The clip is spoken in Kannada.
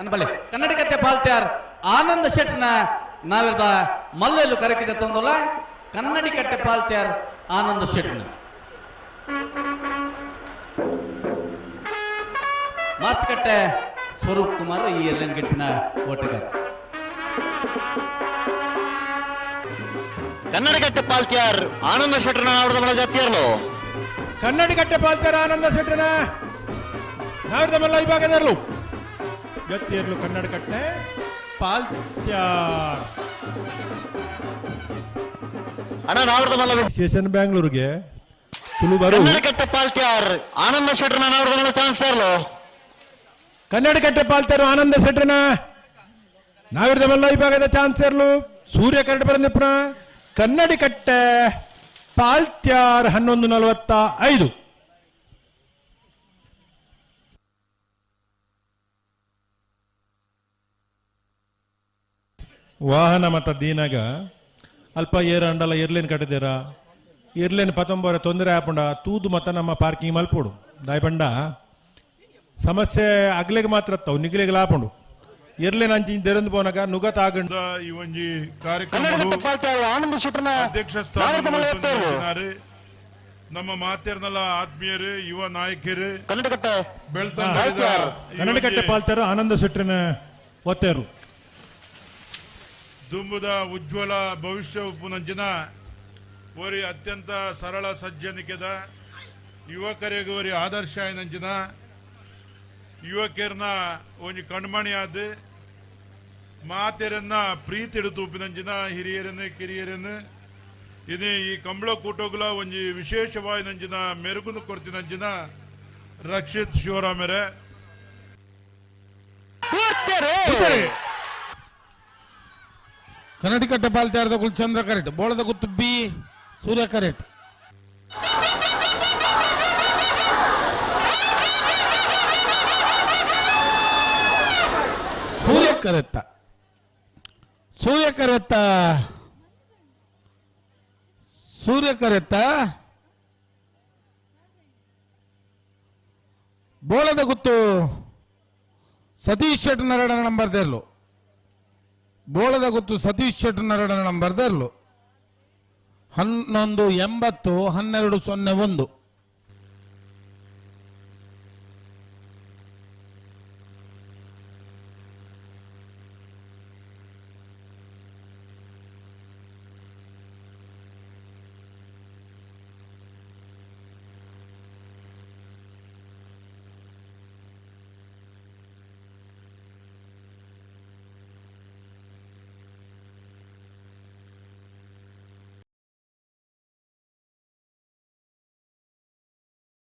ಅನ್ಬಲೆ ಕನ್ನಡಕತೆ ಪಾಲ್ತ್ಯಾರ್ ಆನಂದ ಶೆಟ್ನ ನಾವಿರ್ದ ಮಲ್ಲೆಲು ಕರೆಕಿದ ಕನ್ನಡಿ ಕಟ್ಟೆ ಪಾಲ್ತ್ಯಾರ್ ಆನಂದ ಶೆಟ್ನ ಮಾಸ್ಕಟ್ಟೆ ಸ್ವರೂಪ್ ಕುಮಾರ್ ಈ ಎಲ್ಲಿನ ಗಿಟ್ಟಿನ ಓಟಗಾರ. ಕನ್ನಡಗಟ್ಟೆ ಪಾಲ್ತಿಯಾರ್ ಆನಂದ ಶೆಟ್ಟನ ನಾವರದ ಮಲ ಜಾತಿಯರ್ಲು? ಕನ್ನಡಿಗಟ್ಟೆ ಪಾಲ್ತಿಯಾರ್ ಆನಂದ ಶೆಟ್ಟನ ನಾವ್ರದ ಮಲ್ಲ ವಿಭಾಗದರ್ಲು? ಗತ್ತಿಯರ್ಲು ಕನ್ನಡಕಟ್ಟೆ ಪಾಲ್ತ್ಯಾರ್ ಅಣ್ಣ ನಾವರದ ಮಲ್ಲ ಸ್ಟೇಷನ್ ಬ್ಯಾಂಗ್ಳೂರಿಗೆ ಕನ್ನಡಕಟ್ಟೆ ಪಾಲ್ತ್ಯಾರ್. ಪಾಲ್ತಿಯಾರ್ ಆನಂದ ಶೆಟ್ಟರ್ನ ನಾವರದ ಚಾನ್ಸ್ ಚಾನ್ಸ್ ಇರ್ಲು ಕನ್ನಡಗಟ್ಟೆ ಪಾಲ್ತ್ಯಾರು ಆನಂದ ಶೆಟ್ಟನ ನಾವಿರದ ಮಲ್ಲ ವಿಭಾಗದ ಚಾನ್ಸರ್ಲು ಸೂರ್ಯ ಕರಡು ಬರಂದಿಪ್ಪನ ಕನ್ನಡಿಕಟ್ಟೆ ಪಾಲ್ತ್ಯಾರ್ ಹನ್ನೊಂದು ನಲವತ್ತ ಐದು. ವಾಹನ ಮತ ದೀನಾಗ. ಅಲ್ಪ ಏರ ಅಂಡಲ್ಲ ಇರ್ಲೇನ್ ಕಟ್ಟಿದ್ದೀರ? ಇರ್ಲೇನ್ ಪತ್ತೊಂಬರ ತೊಂದರೆ ಆಪುಂಡ. ತೂದು ಮತ ನಮ್ಮ ಪಾರ್ಕಿಂಗ್ ಮಲ್ಪೋಡು. ದಾಯ್ಬಂಡ ಸಮಸ್ಯೆ ಅಗ್ಲೆಗೆ ಮಾತ್ರ ತಾವು ನಿಗ್ಲೆಗೆ ಲಾಪುಂಡು. ಇರ್ಲೇನ್ ಅಂಚಿ ತೆರೆದು ಪೋನಾಗ ನುಗತ ಆಗಂಡು. ಈ ಒಂಜಿ ಕಾರ್ಯಕ್ರಮ ಅಧ್ಯಕ್ಷ ಸ್ಥಾನ ನಮ್ಮ ಮಾತೇರ್ನಲ್ಲ ಆತ್ಮೀಯರು ಯುವ ನಾಯಕರು ಕನ್ನಡಕಟ್ಟೆ. ಬೆಳ್ತಾರೆ ಕನ್ನಡಕಟ್ಟೆ ಪಾಲ್ತಾರು ಆನಂದ ಶೆಟ್ಟರಿನ ಒತ್ತೇರು. ದುಂಬುದ ಉಜ್ವಲ ಭವಿಷ್ಯ ಉಪ್ಪುನಂಚಿನ ಓರಿ ಅತ್ಯಂತ ಸರಳ ಸಜ್ಜನಿಕೆದ ಯುವಕರಿಗೆ ಓರಿ ಆದರ್ಶ ಆಯ್ನಂಚಿನ ಯುವಕರನ್ನ ಒಂಜಿ ಕಣ್ಮಣಿ ಆದ ಮಾತೆರನ್ನ ಪ್ರೀತಿ ಹಿಡಿದು ಉಪ್ಪಿನಂಜಿನ ಹಿರಿಯರನ್ನು, ಕಿರಿಯರನ್ನು ಇದು ಈ ಕಂಬಳ ಕೂಟೋಗ್ಲ ಒಂಜಿ ವಿಶೇಷವಾಯಿನಂಚಿನ ಮೆರುಗುನು ಕೊರ್ತಿನಂಚಿನ ರಕ್ಷಿತ್ ಶಿವರಾಮರೆ. ಕನ್ನಡಿಕಟ್ಟೆ ಪಾಲ್ತ್ಯಾರದ ಗುಲ್ಚಂದ್ರ ಕರೆಟ್, ಬೋಳದ ಗುತ್ತು ಬಿ ಸೂರ್ಯ ಕರೆಟ್. ಸೂರ್ಯ ಕರೆತ್ತ. ಸೂರ್ಯ ಕರೆತ್ತ. ಸೂರ್ಯ ಕರೆತ್ತ. ಬೋಳದ ಗುತ್ತು ಸತೀಶ್ ಶೆಟ್ ನರಡ ನಂಬರ್ ದೇರ್ಲು ಬೋಳದ ಗೊತ್ತು ಸತೀಶ್ ಶೆಟ್ ನರಡನ ನಂಬರ್ ದೇರ್ಲು ಹನ್ನೊಂದು ಎಂಬತ್ತು ಹನ್ನೆರಡು ಸೊನ್ನೆ ಒಂದು.